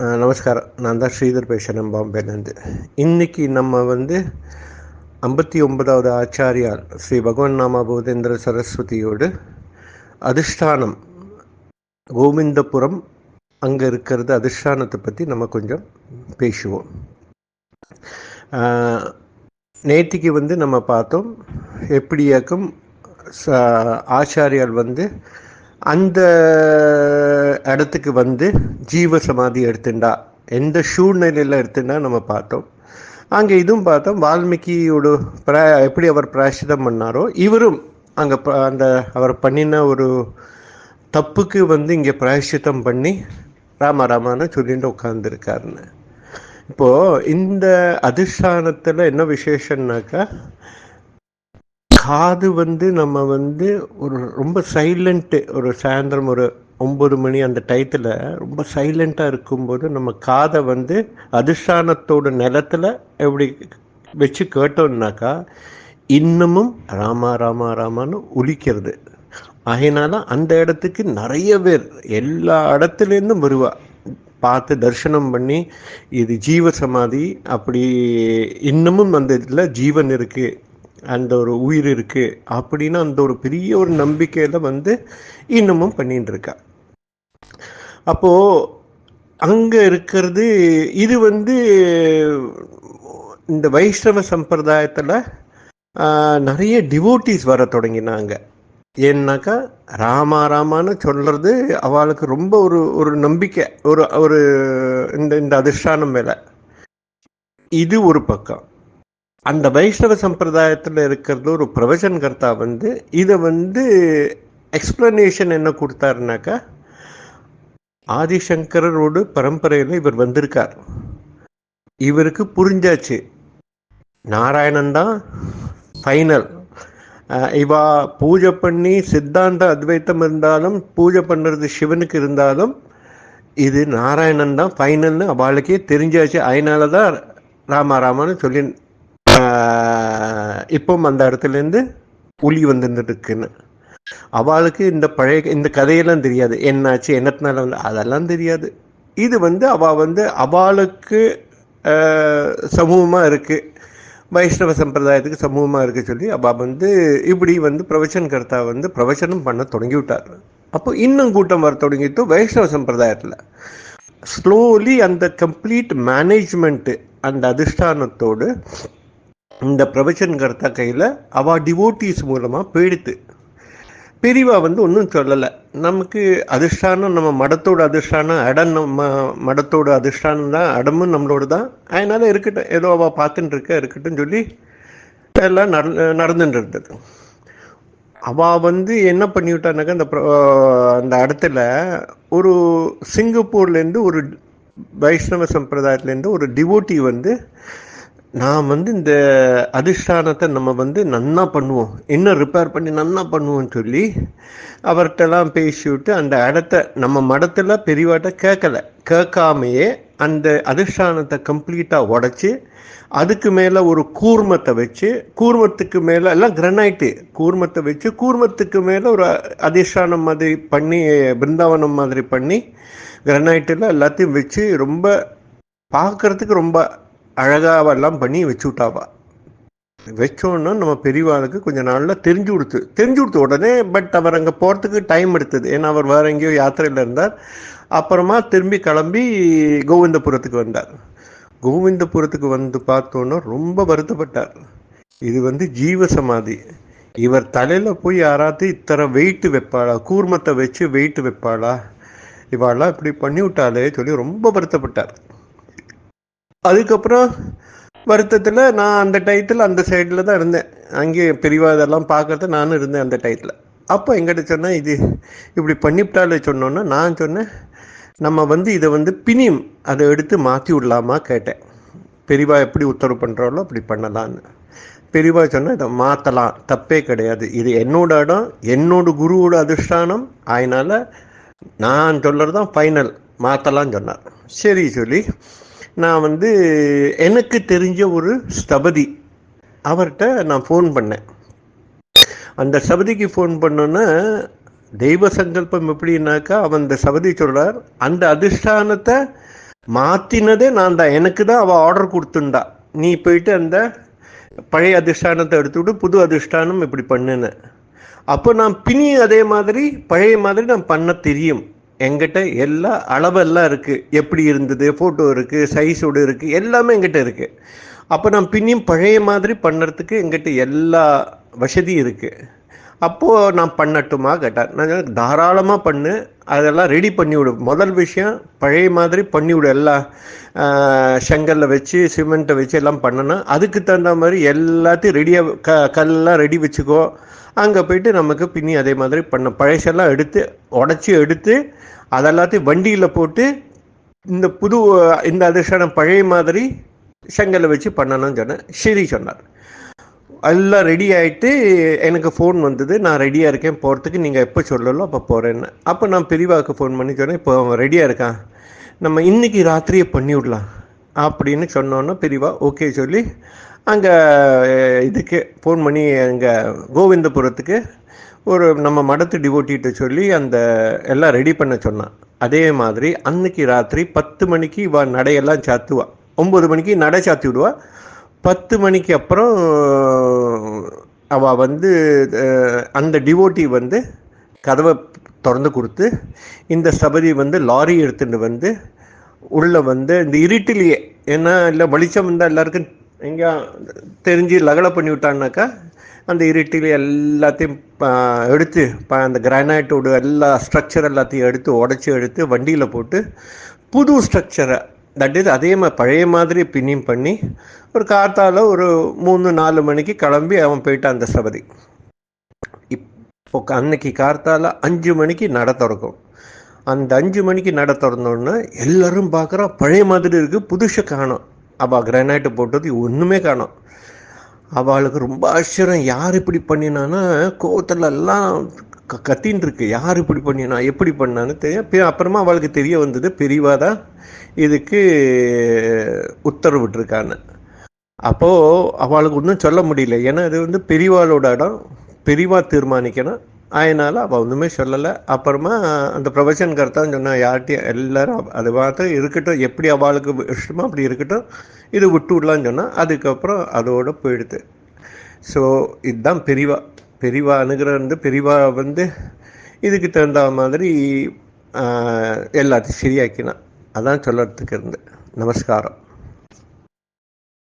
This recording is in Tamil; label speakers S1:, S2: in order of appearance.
S1: நமஸ்காரம். நான் தான் ஸ்ரீதர் பேசுகிறேன் பாம்பேலேருந்து இன்னைக்கு நம்ம வந்து ஐம்பத்தி ஒன்பதாவது ஆச்சாரியார் ஸ்ரீ பகவான் நாமபூதேந்திர சரஸ்வதியோடு அதிஷ்டானம் கோவிந்தபுரம் அங்கே இருக்கிறது அதிஷ்டானத்தை பற்றி நம்ம கொஞ்சம் பேசுவோம். நேற்றுக்கு வந்து நம்ம பார்த்தோம் எப்படியாக்கும் ச- ஆச்சாரியார் வந்து அந்த இடத்துக்கு வந்து ஜீவ சமாதி எடுத்துண்டா. எந்த சூழ்நிலையில் எடுத்துண்டா நம்ம பார்த்தோம். அங்கே இதுவும் பார்த்தோம் வால்மீகியோட பிரா எப்படி அவர் பிராயசிதம் பண்ணாரோ இவரும் அங்கே அந்த அவர் பண்ணின ஒரு தப்புக்கு வந்து இங்கே பிராயசித்தம் பண்ணி ராம ராமான்னு சொல்லிட்டு உட்காந்துருக்காருன்னு இப்போது இந்த அதிஷ்டானத்தில் என்ன விசேஷம்னாக்கா காது வந்து நம்ம வந்து ஒரு ரொம்ப சைலண்ட்டு ஒரு சாயந்தரம் ஒரு ஒம்பது மணி அந்த டயத்தில் ரொம்ப சைலண்ட்டாக இருக்கும்போது நம்ம காதை வந்து அதிஷ்டானத்தோட நிலத்தில் எப்படி வச்சு கேட்டோம்னாக்கா இன்னமும் ராமா ராமா ராமான்னு ஒலிக்கிறது. அதனால அந்த இடத்துக்கு நிறைய பேர் எல்லா இடத்துலேருந்தும் வருவா. பார்த்து தரிசனம் பண்ணி இது ஜீவ சமாதி அப்படி இன்னமும் அந்த இதில் ஜீவன் இருக்குது அந்த ஒரு உயிர் இருக்குது அப்படின்னு அந்த ஒரு பெரிய ஒரு நம்பிக்கையில் வந்து இன்னமும் பண்ணிட்டு இருக்கா. அப்போ அங்க இருக்கிறது இது வந்து இந்த வைஷ்ணவ சம்பிரதாயத்துல நிறைய டிவோட்டிஸ் வர தொடங்கினாங்க. ஏன்னாக்கா ராமா ராமான்னு சொல்றது அவளுக்கு ரொம்ப ஒரு ஒரு நம்பிக்கை ஒரு ஒரு இந்த இந்த அதிர்ஷ்டானம் மேல. இது ஒரு பக்கம். அந்த வைஷ்ணவ சம்பிரதாயத்தில் இருக்கிறது ஒரு பிரவச்சன் கர்த்தா வந்து இதை வந்து எக்ஸ்பிளனேஷன் என்ன கொடுத்தாருனாக்கா ஆதிசங்கரோட பரம்பரையில் இவர் வந்திருக்கார். இவருக்கு புரிஞ்சாச்சு. நாராயணன் தான் ஃபைனல் இவா பூஜை பண்ணி சித்தாந்த அத்வைத்தம் இருந்தாலும் பூஜை பண்ணுறது சிவனுக்கு இருந்தாலும் இது நாராயணன் தான் ஃபைனல்னு அவளுக்கே தெரிஞ்சாச்சு. அதனால தான் ராமா சொல்லி இப்போ அந்த இடத்துலேருந்து ஒளி வந்துருந்துருக்குன்னு. அவளுக்கு இந்த பழைய இந்த கதையெல்லாம் தெரியாது. என்னாச்சு என்னத்தினால வந்து அதெல்லாம் தெரியாது. இது வந்து அவ வந்து அவளுக்கு சமூகமாக இருக்கு. வைஷ்ணவ சம்பிரதாயத்துக்கு சமூகமாக இருக்கு சொல்லி அவ வந்து இப்படி வந்து பிரவச்சன் கர்த்தா வந்து பிரவச்சனம் பண்ண தொடங்கி விட்டார் அப்போ இன்னும் கூட்டம் வர தொடங்கிட்டு வைஷ்ணவ சம்பிரதாயத்தில். ஸ்லோலி அந்த கம்ப்ளீட் மேனேஜ்மெண்ட்டு அந்த அதிஷ்டானத்தோடு இந்த பிரவச்சன் கர்த்தா கையில் அவ டிவோட்டிஸ் மூலமாக போயிடுத்து. பிரிவாக வந்து ஒன்றும் சொல்லலை. நமக்கு அதிர்ஷ்டானம் நம்ம மடத்தோட அதிர்ஷ்டானம் அடம் நம்ம மடத்தோட அதிர்ஷ்டானம் தான் அடமும் நம்மளோட தான். அதனால் இருக்கட்டும் ஏதோ அவள் பார்த்துட்டு இருக்க இருக்கட்டும் சொல்லி எல்லாம் நட நடந்துட்டு இருந்தது அவள் வந்து என்ன பண்ணிவிட்டானாக்கா அந்த அந்த இடத்துல ஒரு சிங்கப்பூர்லேருந்து ஒரு வைஷ்ணவ சம்பிரதாயத்துலேருந்து ஒரு டிவோட்டி வந்து நான் வந்து இந்த அதிஷ்டானத்தை நம்ம வந்து நன்னா பண்ணுவோம். இன்னும் ரிப்பேர் பண்ணி நன்னா பண்ணுவோம்னு சொல்லி அவர்கிட்டலாம் பேசிவிட்டு அந்த இடத்த நம்ம மடத்தில் பெரியவாட்ட கேட்கல. கேட்காமையே அந்த அதிஷ்டானத்தை கம்ப்ளீட்டாக உடச்சி அதுக்கு மேலே ஒரு கூர்மத்தை வச்சு கூர்மத்துக்கு மேலே எல்லாம் கிரனைட்டு கூர்மத்தை வச்சு கூர்மத்துக்கு மேலே ஒரு அதிஷ்டானம் மாதிரி பண்ணி பிருந்தாவனம் மாதிரி பண்ணி கிரனைட்டில் எல்லாத்தையும் வச்சு ரொம்ப பார்க்கறதுக்கு ரொம்ப அழகாவெல்லாம் பண்ணி வச்சு விட்டாவா? வச்சோன்னா நம்ம பெரியவாளுக்கு கொஞ்ச நாளில் தெரிஞ்சு கொடுத்து தெரிஞ்சு கொடுத்த உடனே பட் அவர் அங்கே போகிறதுக்கு டைம் எடுத்தது. ஏன்னா அவர் வேற எங்கேயோ யாத்திரையில் இருந்தார். அப்புறமா திரும்பி கிளம்பி கோவிந்தபுரத்துக்கு வந்தார். கோவிந்தபுரத்துக்கு வந்து பார்த்தோன்னா ரொம்ப வருத்தப்பட்டார். இது வந்து ஜீவ சமாதி இவர் தலையில் போய் யாராவது இத்தனை வெயிட்டு வைப்பாளா? கூர்மத்தை வச்சு வெயிட்டு வைப்பாளா? இவாளெல்லாம் இப்படி பண்ணி விட்டாலே சொல்லி ரொம்ப வருத்தப்பட்டார். அதுக்கப்புறம் வருத்தத்தில் நான் அந்த டயத்தில் அந்த சைடில் தான் இருந்தேன். அங்கேயும் பெரியவா இதெல்லாம் பார்க்கறது நானும் இருந்தேன் அந்த டயத்தில் அப்போ எங்கிட்ட சொன்னால் இது இப்படி பண்ணிவிட்டாலே சொன்னோன்னா நான் சொன்னேன் நம்ம வந்து இதை வந்து பினியும் அதை எடுத்து மாற்றி விடலாமா கேட்டேன். பெரியவா எப்படி உத்தரவு பண்ணுறாலோ அப்படி பண்ணலான்னு. பெரியவா சொன்னால் இதை மாற்றலாம் தப்பே கிடையாது. இது என்னோட இடம் என்னோட குருவோட அதிஷ்டானம். அதனால் நான் சொல்கிறது தான் ஃபைனல் மாற்றலாம்னு சொன்னார். சரி சொல்லி நான் வந்து எனக்கு தெரிஞ்ச ஒரு ஸ்தபதி. அவர்கிட்ட நான் ஃபோன் பண்ணேன். அந்த சபதிக்கு ஃபோன் பண்ணோன்னா தெய்வ சங்கல்பம் எப்படின்னாக்கா அவன் இந்த சபதி சொல்கிறார் அந்த அதிஷ்டானத்தை மாற்றினதே நான் தான். எனக்கு தான் அவள் ஆர்டர் கொடுத்துண்டா நீ போயிட்டு அந்த பழைய அதிஷ்டானத்தை எடுத்துவிட்டு புது அதிஷ்டானம் இப்படி பண்ணுன்னு. அப்போ நான் பின்னி அதே மாதிரி பழைய மாதிரி நான் பண்ண தெரியும். எங்கிட்ட எல்லா அளவெல்லாம் இருக்குது எப்படி இருந்தது? ஃபோட்டோ இருக்குது சைஸோடு இருக்குது எல்லாமே எங்கிட்ட இருக்குது அப்போ நான் பின்னியும் பழைய மாதிரி பண்ணுறதுக்கு எங்கிட்ட எல்லா வசதியும் இருக்குது அப்போது நான் பண்ணட்டுமா கேட்டார் நான் தாராளமாக பண்ணு அதெல்லாம் ரெடி பண்ணிவிடு முதல் விஷயம் பழைய மாதிரி பண்ணிவிடு எல்லாம் செங்கல்ல வச்சு சிமெண்ட்டை வச்சு எல்லாம் பண்ணணும். அதுக்கு தகுந்த மாதிரி எல்லாத்தையும் ரெடியாக க கல்லாம் ரெடி வச்சுக்கோ. அங்கே போயிட்டு நமக்கு பின்னி அதே மாதிரி பண்ண. பழசெல்லாம் எடுத்து உடச்சி எடுத்து அதெல்லாத்தையும் வண்டியில் போட்டு இந்த புது இந்த அதிர்ஷ்டம் பழைய மாதிரி செங்கல்ல வச்சு பண்ணணும்னு சொன்னேன். சரி சொன்னார். எல்லாம் ரெடி ஆகிட்டு எனக்கு ஃபோன் வந்தது. நான் ரெடியாக இருக்கேன். போகிறதுக்கு நீங்கள் எப்போ சொல்லலோ அப்போ போகிறேன்னு அப்போ நான் பெரியவாவுக்கு ஃபோன் பண்ணி சொன்னேன். இப்போ அவன் ரெடியாக இருக்கான். நம்ம இன்றைக்கி ராத்திரியே பண்ணி விடலாம் அப்படின்னு சொன்னோன்னா பெரியவா ஓகே சொல்லி அங்கே இதுக்கு ஃபோன் பண்ணி அங்கே கோவிந்தபுரத்துக்கு ஒரு நம்ம மடத்து டிவோட்டிகிட்ட சொல்லி அந்த எல்லாம் ரெடி பண்ண சொன்னான். அதே மாதிரி அன்னைக்கு ராத்திரி பத்து மணிக்கு இவன் நடையெல்லாம் சாத்துவான் ஒம்பது மணிக்கு நடை சாத்தி விடுவாள் பத்து மணிக்கு அப்புறம் அவள் வந்து அந்த டிவோட்டி வந்து கதவை திறந்து கொடுத்து இந்த சபதி வந்து லாரி எடுத்துகிட்டு வந்து உள்ளே வந்து இந்த இருட்டிலேயே ஏன்னா இல்லை வெளிச்சம் வந்தால் எல்லாருக்கும் எங்கேயா தெரிஞ்சு லகலை பண்ணி விட்டான்னாக்கா அந்த இருட்டில் எல்லாத்தையும் எடுத்து அந்த கிரானைட்டோட எல்லா ஸ்ட்ரக்சர் எல்லாத்தையும் எடுத்து உடச்சி எடுத்து வண்டியில் போட்டு புது ஸ்ட்ரக்சரை தட் இஸ் அதே மாதிரி பழைய மாதிரி பின்னிங் பண்ணி ஒரு கார்த்தால ஒரு மூணு நாலு மணிக்கு கிளம்பி அவன் போயிட்டான் அந்த சபதி. இப்போ அன்னைக்கு கார்த்தால அஞ்சு மணிக்கு நட திறக்கும். அந்த அஞ்சு மணிக்கு நட திறந்தோடனே எல்லாரும் பார்க்குறா பழைய மாதிரி இருக்குது புதுசை காணும். அவள் கிரானைட்டு போட்டது ஒன்றுமே காணும். அவளுக்கு ரொம்ப ஆச்சரியம் யார் இப்படி பண்ணினான்னா கோவத்தில் எல்லாம் க கத்தின்னு இருக்கு யார் இப்படி பண்ணினா எப்படி பண்ணான்னு தெரியும் அப்புறமா அவளுக்கு தெரிய வந்தது பெரியவா தான் இதுக்கு உத்தரவிட்டிருக்கான்னு அப்போது அவளுக்கு ஒன்றும் சொல்ல முடியல. ஏன்னா இது வந்து பெரியவாளோட இடம். பெரியவா தீர்மானிக்கணும். அதனால் அவள் ஒன்றுமே சொல்லலை. அப்புறமா அந்த ப்ரொஃபஷன் தான் சொன்னான் யார்கிட்டையும் எல்லாரும் அது பார்த்து இருக்கட்டும். எப்படி அவளுக்கு இஷ்டமோ அப்படி இருக்கட்டும். இது விட்டு விடலான்னு சொன்னால் அதுக்கப்புறம் அதோட போயிடுது. ஸோ இதுதான் பெரியவா பெரியவா அணுகிற வந்து பெரியவா வந்து இதுக்கு தகுந்த மாதிரி எல்லாத்தையும் சரியாக்கினான் அதான் சொல்லறதுக்கு இருந்து நமஸ்காரம்.